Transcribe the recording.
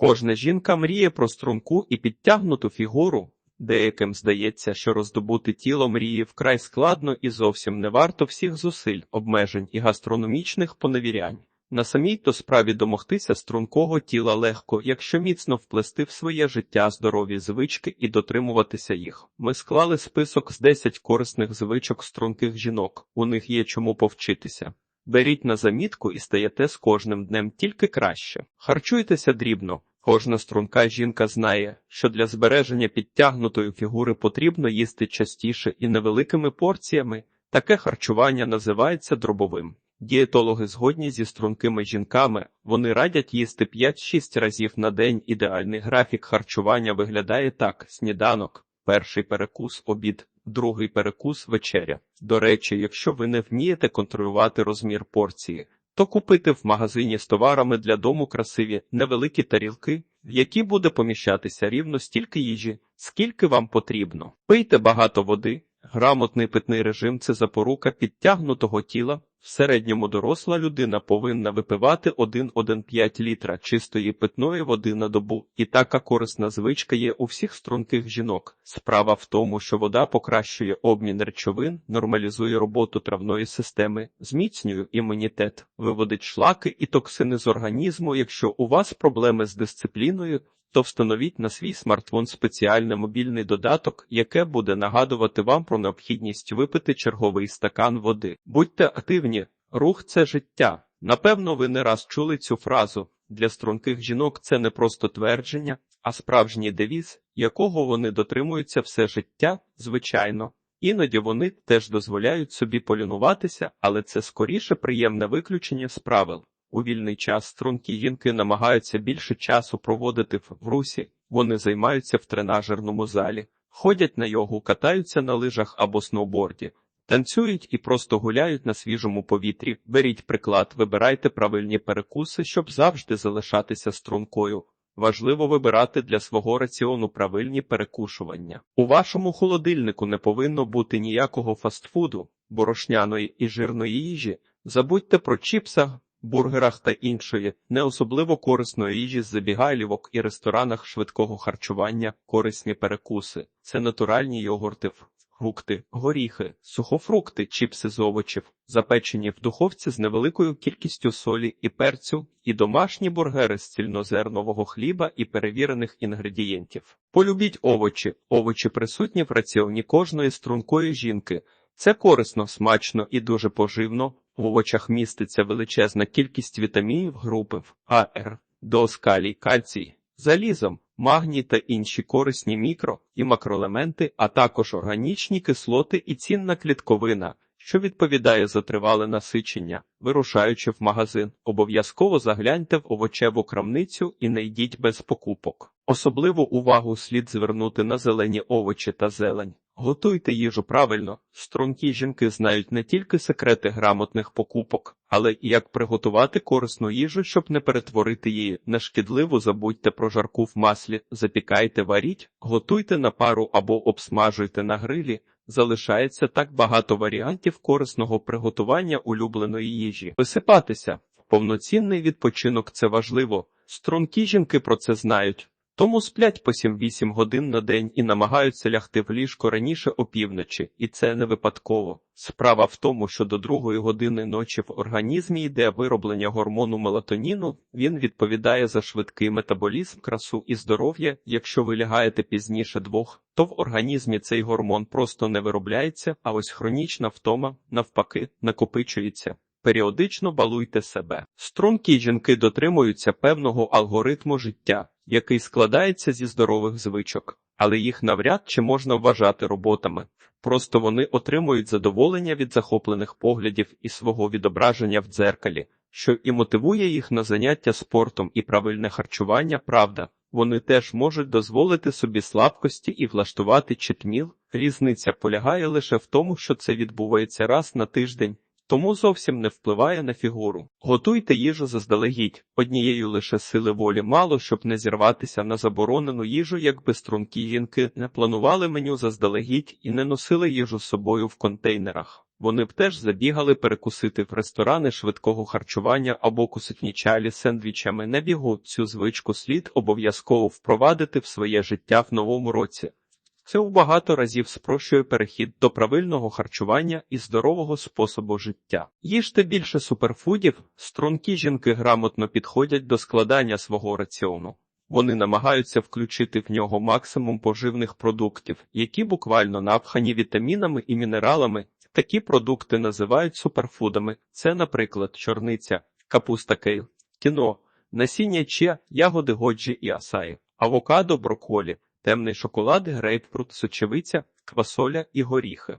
Кожна жінка мріє про струнку і підтягнуту фігуру. Деяким здається, що роздобути тіло мрії вкрай складно і зовсім не варто всіх зусиль, обмежень і гастрономічних поневірянь. На самій то справі домогтися стрункого тіла легко, якщо міцно вплести в своє життя здорові звички і дотримуватися їх. Ми склали список з 10 корисних звичок струнких жінок. У них є чому повчитися. Беріть на замітку і стаєте з кожним днем тільки краще. Харчуйтеся дрібно. Кожна струнка жінка знає, що для збереження підтягнутої фігури потрібно їсти частіше і невеликими порціями. Таке харчування називається дробовим. Дієтологи згодні зі стрункими жінками, вони радять їсти 5-6 разів на день. Ідеальний графік харчування виглядає так: сніданок, перший перекус, обід, другий перекус, вечеря. До речі, якщо ви не вмієте контролювати розмір порції, то купити в магазині з товарами для дому красиві невеликі тарілки, в які буде поміщатися рівно стільки їжі, скільки вам потрібно. Пийте багато води. Грамотний питний режим це запорука підтягнутого тіла. В середньому доросла людина повинна випивати 1,1,5 літра чистої питної води на добу, і така корисна звичка є у всіх струнких жінок. Справа в тому, що вода покращує обмін речовин, нормалізує роботу травної системи, зміцнює імунітет, виводить шлаки і токсини з організму. Якщо у вас проблеми з дисципліною, то встановіть на свій смартфон спеціальний мобільний додаток, яке буде нагадувати вам про необхідність випити черговий стакан води. Будьте активні, рух це життя. Напевно, ви не раз чули цю фразу. Для струнких жінок це не просто твердження, а справжній девіз, якого вони дотримуються все життя, звичайно. Іноді вони теж дозволяють собі полінуватися, але це скоріше приємне виключення з правил. У вільний час стрункі жінки намагаються більше часу проводити в русі, вони займаються в тренажерному залі, ходять на йогу, катаються на лижах або сноуборді, танцюють і просто гуляють на свіжому повітрі. Беріть приклад, вибирайте правильні перекуси, щоб завжди залишатися стрункою. Важливо вибирати для свого раціону правильні перекушування. У вашому холодильнику не повинно бути ніякого фастфуду, борошняної і жирної їжі. Забудьте про чіпсах, бургерах та іншої, не особливо корисної їжі з забігайлівок і ресторанах швидкого харчування, корисні перекуси, це натуральні йогурти, фрукти, горіхи, сухофрукти, чіпси з овочів, запечені в духовці з невеликою кількістю солі і перцю, і домашні бургери з цільнозернового хліба і перевірених інгредієнтів. Полюбіть овочі, овочі присутні в раціоні кожної стрункої жінки. Це корисно, смачно і дуже поживно. В овочах міститься величезна кількість вітамінів групи А, Р, до калій, кальцій, залізом, магній та інші корисні мікро і макроелементи, а також органічні кислоти і цінна клітковина, що відповідає за тривале насичення. Вирушаючи в магазин, обов'язково загляньте в овочеву крамницю і не йдіть без покупок. Особливу увагу слід звернути на зелені овочі та зелень. Готуйте їжу правильно. Стрункі жінки знають не тільки секрети грамотних покупок, але і як приготувати корисну їжу, щоб не перетворити її на шкідливу. Забудьте про жарку в маслі, запікайте, варіть, готуйте на пару або обсмажуйте на грилі. Залишається так багато варіантів корисного приготування улюбленої їжі. Висипатися повноцінний відпочинок це важливо. Стрункі жінки про це знають. Тому сплять по 7-8 годин на день і намагаються лягти в ліжко раніше опівночі, і це не випадково. Справа в тому, що до другої години ночі в організмі йде вироблення гормону мелатоніну, він відповідає за швидкий метаболізм, красу і здоров'я. Якщо ви лягаєте пізніше двох, то в організмі цей гормон просто не виробляється, а ось хронічна втома, навпаки, накопичується. Періодично балуйте себе. Стрункі жінки дотримуються певного алгоритму життя, який складається зі здорових звичок, але їх навряд чи можна вважати роботами. Просто вони отримують задоволення від захоплених поглядів і свого відображення в дзеркалі, що і мотивує їх на заняття спортом і правильне харчування. Правда, вони теж можуть дозволити собі слабкості і влаштувати читміл. Різниця полягає лише в тому, що це відбувається раз на тиждень тому зовсім не впливає на фігуру. Готуйте їжу заздалегідь, однієї лише сили волі мало, щоб не зірватися на заборонену їжу, якби стрункі жінки не планували меню заздалегідь і не носили їжу з собою в контейнерах. Вони б теж забігали перекусити в ресторани швидкого харчування або куситні чалі сендвічами на бігу. Цю звичку слід обов'язково впровадити в своє життя в новому році. Це у багато разів спрощує перехід до правильного харчування і здорового способу життя. Їжте більше суперфудів, стрункі жінки грамотно підходять до складання свого раціону. Вони намагаються включити в нього максимум поживних продуктів, які буквально напхані вітамінами і мінералами. Такі продукти називають суперфудами. Це, наприклад, чорниця, капуста кейл, кіно, насіння чия, ягоди годжі і асаї, авокадо, брокколі, темний шоколад, грейпфрут, сочевиця, квасоля і горіхи.